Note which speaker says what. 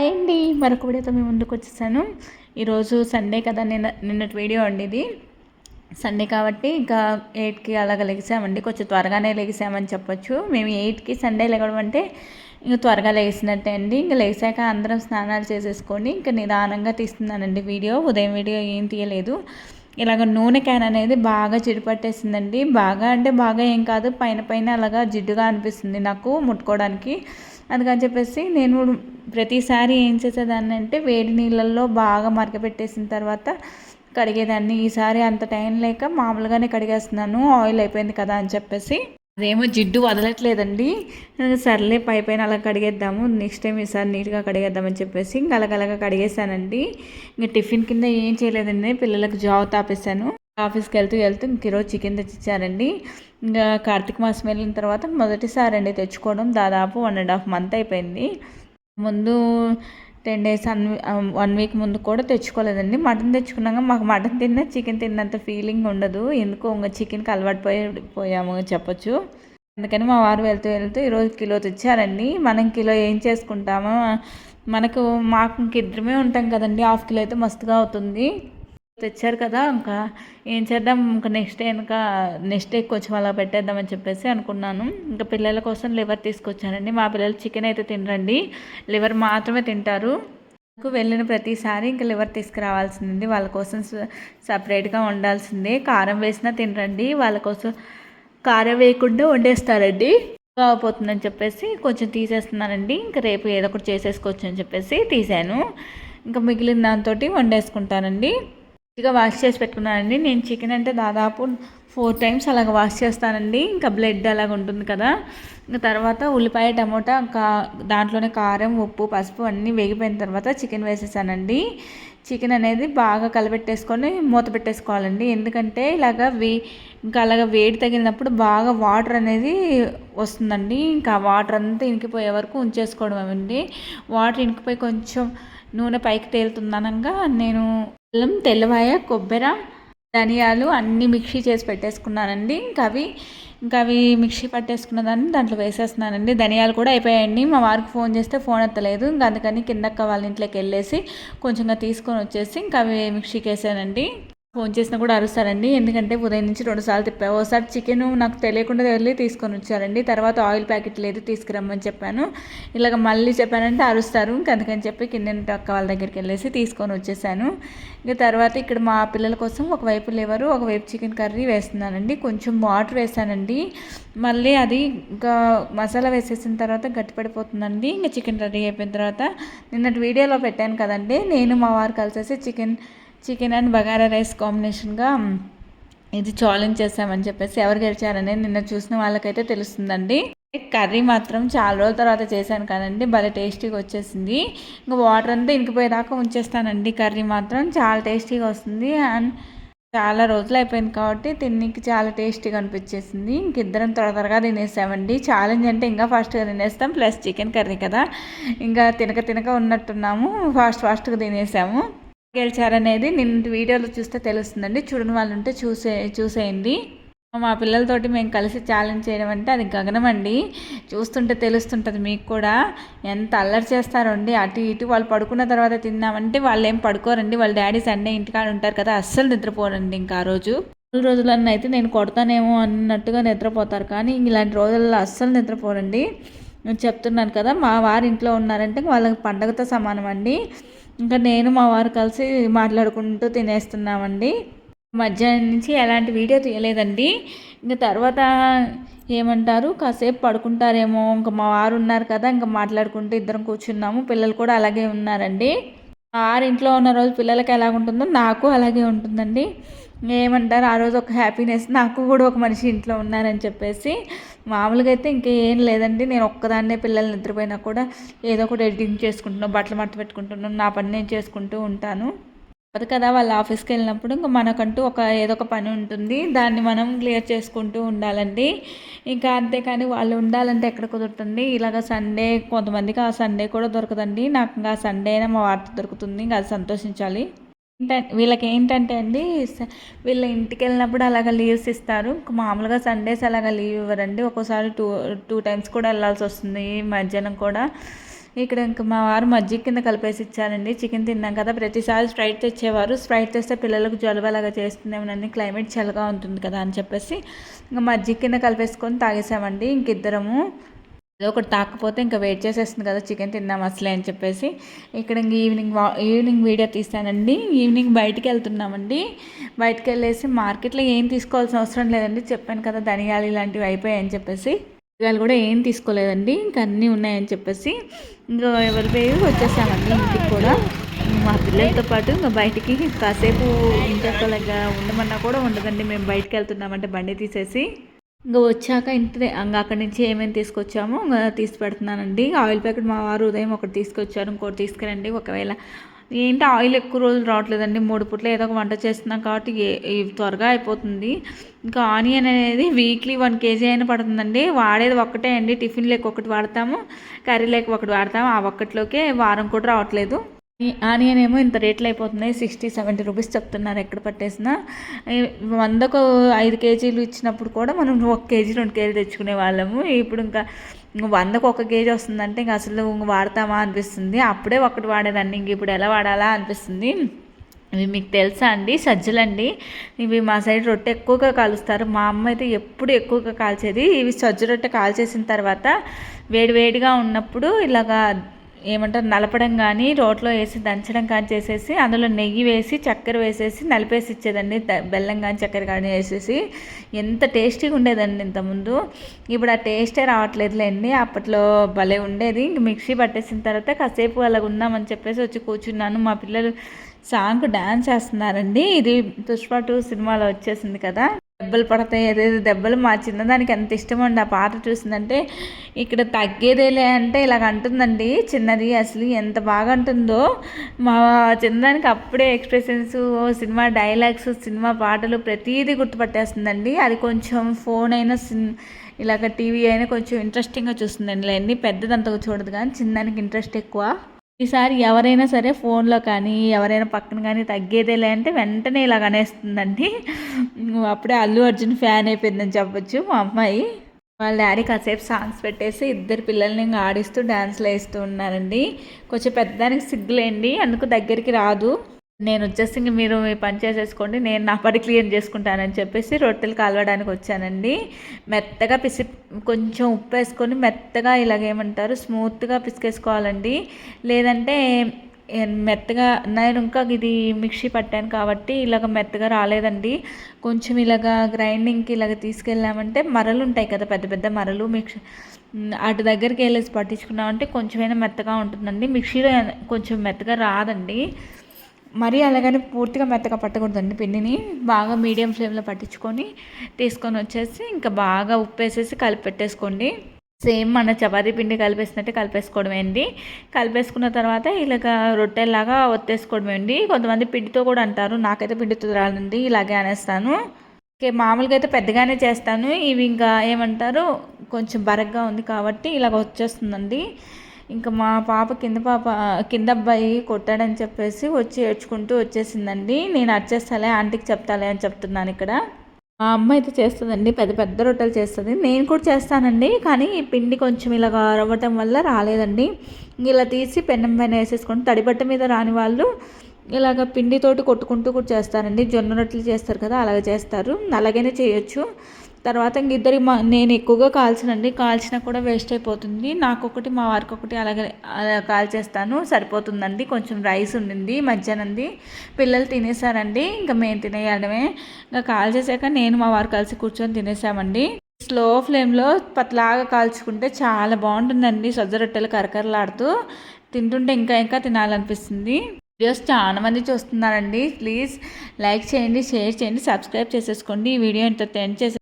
Speaker 1: అండి మరొక వీడియోతో మేము ముందుకు వచ్చేసాను. ఈరోజు సండే కదా నిన్న నిన్నటి వీడియో అండి ఇది. సండే కాబట్టి ఇంకా ఎయిట్కి అలాగ లెగిసామండి. కొంచెం త్వరగానే లెగిసామని చెప్పొచ్చు. మేము ఎయిట్కి సండే లెగడం అంటే ఇంకా త్వరగా లెగిసినట్టే అండి. ఇంకా లేచాక అందరం స్నానాలు చేసేసుకొని ఇంకా నిదానంగా తీస్తున్నానండి వీడియో. ఉదయం వీడియో ఏం తీయలేదు. ఇలాగ నూనె క్యాన్ అనేది బాగా పట్టేసిందండి బాగా అంటే బాగా ఏం కాదు పైన పైన అలాగా జిడ్డుగా అనిపిస్తుంది నాకు ముట్టుకోవడానికి. అందుకని చెప్పేసి నేను ప్రతిసారి ఏం చేసేదాన్ని అంటే వేడి నీళ్ళల్లో బాగా మరకపెట్టేసిన తర్వాత కడిగేదాన్ని. ఈసారి అంత టైం లేక మామూలుగానే కడిగేస్తున్నాను. ఆయిల్ అయిపోయింది కదా అని చెప్పేసి. అదేమో జిడ్డు వదలట్లేదండి. సర్లే పై పైన అలా కడిగేద్దాము. నెక్స్ట్ టైం ఈసారి నీట్గా కడిగేద్దామని చెప్పేసి ఇంకా అలాగలగా కడిగేసానండి ఇంకా టిఫిన్ కింద ఏం చేయలేదండి. పిల్లలకు జాబ్ తాపేశాను. ఆఫీస్కి వెళ్తూ వెళ్తూ ఇంక ఈరోజు చికెన్ తెచ్చిచ్చారండి. ఇంకా కార్తీక మాసం వెళ్ళిన తర్వాత మొదటిసారి అండి తెచ్చుకోవడం. దాదాపు వన్ అండ్ హాఫ్ మంత్ అయిపోయింది. ముందు ten days and one week ముందు కూడా తెచ్చుకోలేదండి. మటన్ తెచ్చుకున్నాక మాకు మటన్ తిన్నా చికెన్ తిన్నంత ఫీలింగ్ ఉండదు. ఎందుకో ఇంకా చికెన్కి అలవాటు పోయి పోయాము చెప్పొచ్చు. అందుకని మా వారు వెళ్తూ వెళ్తూ ఈరోజు కిలో తెచ్చారండి. మనం కిలో ఏం చేసుకుంటామో మనకు మాకు ఇంక ఇద్దరమే ఉంటాం కదండి. హాఫ్ కిలో అయితే మస్తుగా అవుతుంది. తెచ్చారు కదా ఇంకా ఏం చేద్దాం ఇంకా నెక్స్ట్ డే ఇంకా నెక్స్ట్ డే కొంచెం అలా పెట్టేద్దామని చెప్పేసి అనుకున్నాను. ఇంకా పిల్లల కోసం లివర్ తీసుకొచ్చానండి. మా పిల్లలు చికెన్ అయితే తినరండి. లివర్ మాత్రమే తింటారు. నాకు వెళ్ళిన ప్రతిసారి ఇంకా లివర్ తీసుకురావాల్సింది వాళ్ళ కోసం సపరేట్గా వండాల్సిందే. కారం వేసినా తినరండి. వాళ్ళ కోసం కారం వేయకుండా వండేస్తారండి. పోతుందని చెప్పేసి కొంచెం తీసేస్తున్నానండి. ఇంకా రేపు ఏదో ఒకటి చేసేసుకోవచ్చు అని చెప్పేసి తీసాను. ఇంకా మిగిలిన దాంతో వండేసుకుంటానండి. మంచిగా వాష్ చేసి పెట్టుకున్నానండి. నేను చికెన్ అంటే దాదాపు ఫోర్ టైమ్స్ అలాగ వాష్ చేస్తానండి. ఇంకా బ్లడ్ అలాగ ఉంటుంది కదా. ఇంకా తర్వాత ఉల్లిపాయ టమోటా కా దాంట్లోనే కారం ఉప్పు పసుపు అన్నీ వేగిపోయిన తర్వాత చికెన్ వేసేసానండి. చికెన్ అనేది బాగా కలబెట్టేసుకొని మూత పెట్టేసుకోవాలండి. ఎందుకంటే ఇలాగ వే ఇంకా అలాగ వేడి తగిలినప్పుడు బాగా వాటర్ అనేది వస్తుందండి. ఇంకా వాటర్ అంతా ఇనికిపోయే వరకు ఉంచేసుకోవడం అండి వాటర్ ఇనికిపోయి కొంచెం నూనె పైకి తేలుతుందనగా నేను అల్లం తెల్లవాయ కొబ్బరి ధనియాలు అన్నీ మిక్సీ చేసి పెట్టేసుకున్నానండి. ఇంకా అవి ఇంకా అవి మిక్సీ పట్టేసుకున్న దాన్ని దాంట్లో వేసేస్తున్నానండి. ధనియాలు కూడా అయిపోయాయండి. మా వారికి ఫోన్ చేస్తే ఫోన్ ఎత్తలేదు. ఇంకా అందుకని కిందక్క వాళ్ళ ఇంట్లోకి వెళ్ళేసి కొంచెంగా తీసుకొని వచ్చేసి ఇంకా అవి మిక్సీకి వేసానండి. ఫోన్ చేసినా కూడా అరుస్తారండి. ఎందుకంటే ఉదయం నుంచి రెండుసార్లు తిప్పా ఒకసారి చికెన్ నాకు తెలియకుండా వెళ్ళి తీసుకొని వచ్చారండి. తర్వాత ఆయిల్ ప్యాకెట్ లేదు తీసుకురమ్మని చెప్పాను. ఇలాగ మళ్ళీ చెప్పానంటే అరుస్తారు. అందుకని చెప్పి కింద అక్క వాళ్ళ దగ్గరికి వెళ్ళేసి తీసుకొని వచ్చేసాను. ఇక తర్వాత ఇక్కడ మా పిల్లల కోసం ఒకవైపు లేవరు ఒకవైపు చికెన్ కర్రీ వేస్తున్నానండి. కొంచెం వాటర్ వేసానండి. మళ్ళీ అది ఇంకా మసాలా వేసేసిన తర్వాత గట్టిపడిపోతుందండి ఇంకా చికెన్ రెడీ అయిపోయిన తర్వాత నిన్నటి వీడియోలో పెట్టాను కదండి. నేను మా వారు కలిసేసి chicken chicken and bagara rice కాంబినేషన్గా ఇది ఛాలెంజ్ చేసామని చెప్పేసి ఎవరు గెలిచారని నిన్న చూసిన వాళ్ళకైతే తెలుస్తుందండి. కర్రీ మాత్రం చాలా రోజుల తర్వాత చేశాను కదండి భలే టేస్టీగా వచ్చేసింది. ఇంకా వాటర్ అంతా ఇంకిపోయేదాకా ఉంచేస్తానండి కర్రీ మాత్రం చాలా టేస్టీగా వస్తుంది అండ్ చాలా రోజులు అయిపోయింది కాబట్టి తిన్నికి చాలా టేస్టీగా అనిపించేసింది. ఇంకిద్దరం త్వర త్వరగా తినేసామండి. ఛాలెంజ్ అంటే ఇంకా ఫాస్ట్గా తినేస్తాం ప్లస్ చికెన్ కర్రీ కదా. ఇంకా తినక తినక ఉన్నట్టున్నాము ఫాస్ట్ ఫాస్ట్గా తినేసాము. గెలిచారనేది నిన్న వీడియోలో చూస్తే తెలుస్తుందండి. చూడని వాళ్ళు ఉంటే చూసే చూసేయండి. మా పిల్లలతోటి మేము కలిసి ఛాలెంజ్ చేయడం అంటే అది గగనం అండి చూస్తుంటే తెలుస్తుంటుంది మీకు కూడా. ఎంత అల్లరి చేస్తారండి. అటు ఇటు వాళ్ళు పడుకున్న తర్వాత తిన్నామంటే వాళ్ళు ఏం పడుకోరండి. వాళ్ళ డాడీ సండే ఇంటికాడ ఉంటారు కదా అస్సలు నిద్రపోరండి ఇంకా ఆ రోజు. రోజులన్నీ అయితే నేను కొడతానేమో అన్నట్టుగా నిద్రపోతారు. కానీ ఇలాంటి రోజుల్లో అస్సలు నిద్రపోరండి. నేను చెప్తున్నాను కదా మా వారి ఇంట్లో ఉన్నారంటే వాళ్ళకి పండగతో సమానం అండి ఇంకా నేను మా వారు కలిసి మాట్లాడుకుంటూ తినేస్తున్నామండి. మధ్యాహ్నం నుంచి ఎలాంటి వీడియో తీయలేదండి. ఇంకా తర్వాత ఏమంటారు కాసేపు పడుకుంటారేమో. ఇంకా మా వారు ఉన్నారు కదా ఇంకా మాట్లాడుకుంటూ ఇద్దరం కూర్చున్నాము. పిల్లలు కూడా అలాగే ఉన్నారండి. వారు ఇంట్లో ఉన్న రోజు పిల్లలకి ఎలా ఉంటుందో నాకు అలాగే ఉంటుందండి. ఏమంటారు? ఆ రోజు ఒక హ్యాపీనెస్ నాకు కూడా ఒక మనిషి ఇంట్లో ఉన్నారని చెప్పేసి మామూలుగా అయితే ఇంకేం లేదండి. నేను ఒక్కదాన్నే పిల్లలు నిద్రపోయినా కూడా ఏదో ఒకటి ఎడిటింగ్ చేసుకుంటున్నాను బట్టలు మట్ట పెట్టుకుంటున్నాను నా పని నేను చేసుకుంటూ ఉంటాను. అది కదా వాళ్ళ ఆఫీస్కి వెళ్ళినప్పుడు ఇంకా మనకంటూ ఒక ఏదో ఒక పని ఉంటుంది. దాన్ని మనం క్లియర్ చేసుకుంటూ ఉండాలండి. ఇంకా అంతేకాని వాళ్ళు ఉండాలంటే ఎక్కడ కుదురుతుంది? ఇలాగ సండే కొంతమందికి ఆ సండే కూడా దొరకదండి. నాకు ఇంకా సండే అయినా మా వార్త దొరుకుతుంది. ఇంకా అది సంతోషించాలి. వీళ్ళకి ఏంటంటే అండి వీళ్ళ ఇంటికి వెళ్ళినప్పుడు అలాగ లీవ్స్ ఇస్తారు. మామూలుగా సండేస్ అలాగ లీవ్ ఇవ్వరండి. ఒక్కోసారి టూ టూ టైమ్స్ కూడా వెళ్ళాల్సి వస్తుంది. మధ్యాహ్నం కూడా ఇక్కడ ఇంకా మా వారు మజ్జిగ కింద కలిపేసి ఇచ్చారండి. చికెన్ తిన్నాం కదా ప్రతిసారి స్ప్రైట్ తెచ్చేవారు. స్ప్రైట్ తెస్తే పిల్లలకు జలుబలాగా చేస్తుందేమోనని క్లైమేట్ చల్లగా ఉంటుంది కదా అని చెప్పేసి ఇంకా మజ్జిగ కింద కలిపేసుకొని తాగేసామండి. ఇంకిద్దరము ఒకటి తాకపోతే ఇంకా వెయిట్ చేసేస్తుంది కదా చికెన్ తిన్నాం అసలే అని చెప్పేసి. ఇక్కడ ఇంక ఈవినింగ్ ఈవినింగ్ వీడియో తీస్తానండి ఈవినింగ్ బయటికి వెళ్తున్నామండి. బయటికి వెళ్ళేసి మార్కెట్లో ఏం తీసుకోవాల్సిన అవసరం లేదండి. చెప్పాను కదా ధనియాలు ఇలాంటివి అయిపోయాయని చెప్పేసి. ధనియాలు కూడా ఏం తీసుకోలేదండి. ఇంకా అన్నీ ఉన్నాయని చెప్పేసి. ఇంకా ఎవరి పేరు వచ్చేసామండి ఇంటికి కూడా. మా పిల్లలతో పాటు ఇంకా బయటికి కాసేపు ఇంకొకలాగా ఉండమన్నా కూడా ఉండదండి. మేము బయటికి వెళ్తున్నామంటే బండి తీసేసి. ఇంకా వచ్చాక ఇంటి ఇంకా అక్కడి నుంచి ఏమేమి తీసుకొచ్చామో ఇంకా తీసి పెడుతున్నానండి ఆయిల్ ప్యాకెట్ మా వారు ఉదయం ఒకటి తీసుకొచ్చారు ఇంకోటి తీసుకురండి. ఒకవేళ ఏంటి ఆయిల్ ఎక్కువ రోజులు రావట్లేదండి. మూడు పూట్ల ఏదో ఒక వంట చేస్తున్నాం కాబట్టి త్వరగా అయిపోతుంది. ఇంకా ఆనియన్ అనేది వీక్లీ వన్ కేజీ అయినా పడుతుందండి. వాడేది ఒక్కటే అండి. టిఫిన్ లేక ఒకటి వాడతాము కర్రీ లేక ఒకటి వాడతాము. ఆ ఒక్కటిలోకే వారం కూడా రావట్లేదు. ఆనియన్ ఏమో ఇంత రేట్లు అయిపోతున్నాయి సిక్స్టీ సెవెంటీ రూపీస్ చెప్తున్నారు ఎక్కడ పట్టేసినా. వందకు ఐదు కేజీలు ఇచ్చినప్పుడు కూడా మనం ఒక కేజీ రెండు కేజీలు తెచ్చుకునే వాళ్ళము. ఇప్పుడు ఇంకా వందకు ఒక కేజీ వస్తుందంటే ఇంకా అసలు వాడతామా అనిపిస్తుంది. అప్పుడే ఒకటి వాడేదాన్ని. ఇంక ఇప్పుడు ఎలా వాడాలా అనిపిస్తుంది. ఇవి మీకు తెలుసా అండి? సజ్జలండి. ఇవి మా సైడ్ రొట్టె ఎక్కువగా కాలుస్తారు. మా అమ్మ అయితే ఎప్పుడు ఎక్కువగా కాల్చేది. ఇవి సజ్జ రొట్టె కాల్చేసిన తర్వాత వేడి వేడిగా ఉన్నప్పుడు ఇలాగా ఏమంటారు నలపడం కానీ రోట్లో వేసి దంచడం కానీ చేసేసి అందులో నెయ్యి వేసి చక్కెర వేసేసి నలిపేసి ఇచ్చేదండి. బెల్లం కానీ చక్కెర కానీ వేసేసి. ఎంత టేస్టీగా ఉండేదండి ఇంతకుముందు. ఇప్పుడు ఆ టేస్టే రావట్లేదులేండి. అప్పట్లో భలే ఉండేది. ఇంక మిక్సీ పట్టేసిన తర్వాత కాసేపు అలాగ ఉందామని చెప్పేసి వచ్చి కూర్చున్నాను. మా పిల్లలు సాంగ్ డ్యాన్స్ చేస్తున్నారండి. ఇది పుష్ప టూ సినిమాలో వచ్చేసింది కదా. దెబ్బలు పడతాయి ఏదేదో దెబ్బలు మా చిన్నదానికి ఎంత ఇష్టం అండి ఆ పాట చూసిందంటే ఇక్కడ తగ్గేదేలే అంటే ఇలాగ అంటుందండి. చిన్నది అసలు ఎంత బాగా అంటుందో. మా చిన్నదానికి అప్పుడే ఎక్స్ప్రెషన్స్ సినిమా డైలాగ్స్ సినిమా పాటలు ప్రతీది గుర్తుపట్టేస్తుందండి. అది కొంచెం ఫోన్ అయినా సిన్ ఇలాగ టీవీ అయినా కొంచెం ఇంట్రెస్టింగ్గా చూస్తుందండి. అన్నీ పెద్దదంతగా చూడదు కానీ చిన్నదానికి ఇంట్రెస్ట్ ఎక్కువ. ఈసారి ఎవరైనా సరే ఫోన్లో కానీ ఎవరైనా పక్కన కానీ తగ్గేదేలే అంటే వెంటనే ఇలా అనేస్తుందండి. అప్పుడే అల్లు అర్జున్ ఫ్యాన్ అయిపోయిందని చెప్పొచ్చు మా అమ్మాయి. వాళ్ళ డాడీ కాసేపు సాంగ్స్ పెట్టేసి ఇద్దరు పిల్లల్ని ఇంకా ఆడిస్తూ డ్యాన్స్లు వేస్తూ ఉన్నారండి. కొంచెం పెద్దదానికి సిగ్గులేండి అందుకు దగ్గరికి రాదు. నేను వచ్చేసి మీరు మీ పని చేసేసుకోండి నేను నా పని క్లియర్ చేసుకుంటానని చెప్పేసి రొట్టెలు కాలవడానికి వచ్చానండి. మెత్తగా పిసి కొంచెం ఉప్పు వేసుకొని మెత్తగా ఇలాగేమంటారు స్మూత్గా పిసికేసుకోవాలండి. లేదంటే మెత్తగా నేను ఇంకా ఇది మిక్సీ పట్టాను కాబట్టి ఇలాగ మెత్తగా రాలేదండి. కొంచెం ఇలాగ గ్రైండింగ్కి ఇలాగ తీసుకెళ్ళామంటే మరలు ఉంటాయి కదా పెద్ద పెద్ద మరలు మిక్సీ అటు దగ్గరికి వెళ్ళేసి పట్టించుకున్నామంటే కొంచెమైనా మెత్తగా ఉంటుందండి. మిక్సీలో కొంచెం మెత్తగా రాదండి. మరీ అలాగని పూర్తిగా మెత్తగా పట్టకూడదండి పిండిని. బాగా మీడియం ఫ్లేమ్లో పట్టించుకొని తీసుకొని వచ్చేసి ఇంకా బాగా ఉప్పు వేసేసి కలిపి పెట్టేసుకోండి సేమ్ మన చపాతీ పిండి కలిపేసినట్టు కలిపేసుకోవడమే అండి. కలిపేసుకున్న తర్వాత ఇలాగ రొట్టెలాగా ఒత్తేసుకోవడం అండి. కొంతమంది పిండితో కూడా అంటారు నాకైతే పిండితో రాలండి ఇలాగే అనేస్తాను. ఓకే మామూలుగా అయితే పెద్దగానే చేస్తాను. ఇవి ఇంకా ఏమంటారు కొంచెం బరగ్గా ఉంది కాబట్టి ఇలాగ వచ్చేస్తుందండి. ఇంకా మా పాప కింద పాప కింద అబ్బాయి కొట్టాడని చెప్పేసి వచ్చి ఏడ్చుకుంటూ వచ్చేసిందండి. నేను అచ్చేస్తాలే ఆంటీకి చెప్తాలే అని చెప్తున్నాను ఇక్కడ. మా అమ్మ అయితే చేస్తుందండి పెద్ద పెద్ద రొట్టెలు చేస్తుంది. నేను కూడా చేస్తానండి కానీ పిండి కొంచెం ఇలా రవ్వటం వల్ల రాలేదండి. ఇలా తీసి పెన్నం పైన వేసేసుకొని తడిబట్ట మీద రాని వాళ్ళు ఇలాగ పిండితోటి కొట్టుకుంటూ కూడా చేస్తారండి. జొన్న రొట్టెలు చేస్తారు కదా అలాగే చేస్తారు. అలాగనే చేయొచ్చు. తర్వాత ఇంక ఇద్దరికి మా నేను ఎక్కువగా కాల్చనండి. కాల్చినా కూడా వేస్ట్ అయిపోతుంది. నాకు ఒకటి మా వారికి ఒకటి అలాగే కాల్చేస్తాను సరిపోతుందండి. కొంచెం రైస్ ఉండింది మధ్యాహ్నంది పిల్లలు తినేసారండి. ఇంకా మేము తినేయడమే. ఇంకా కాల్ చేసాక నేను మా వారు కలిసి కూర్చొని తినేసామండి. స్లో ఫ్లేమ్లో పట్లాగా కాల్చుకుంటే చాలా బాగుంటుందండి. సజ్జ రొట్టెలు కరకరలాడుతూ తింటుంటే ఇంకా ఇంకా తినాలనిపిస్తుంది. వీడియోస్ చాలా మంది చూస్తున్నారండి. ప్లీజ్ లైక్ చేయండి షేర్ చేయండి సబ్స్క్రైబ్ చేసేసుకోండి. ఈ వీడియో ఇంత టెన్ చేసే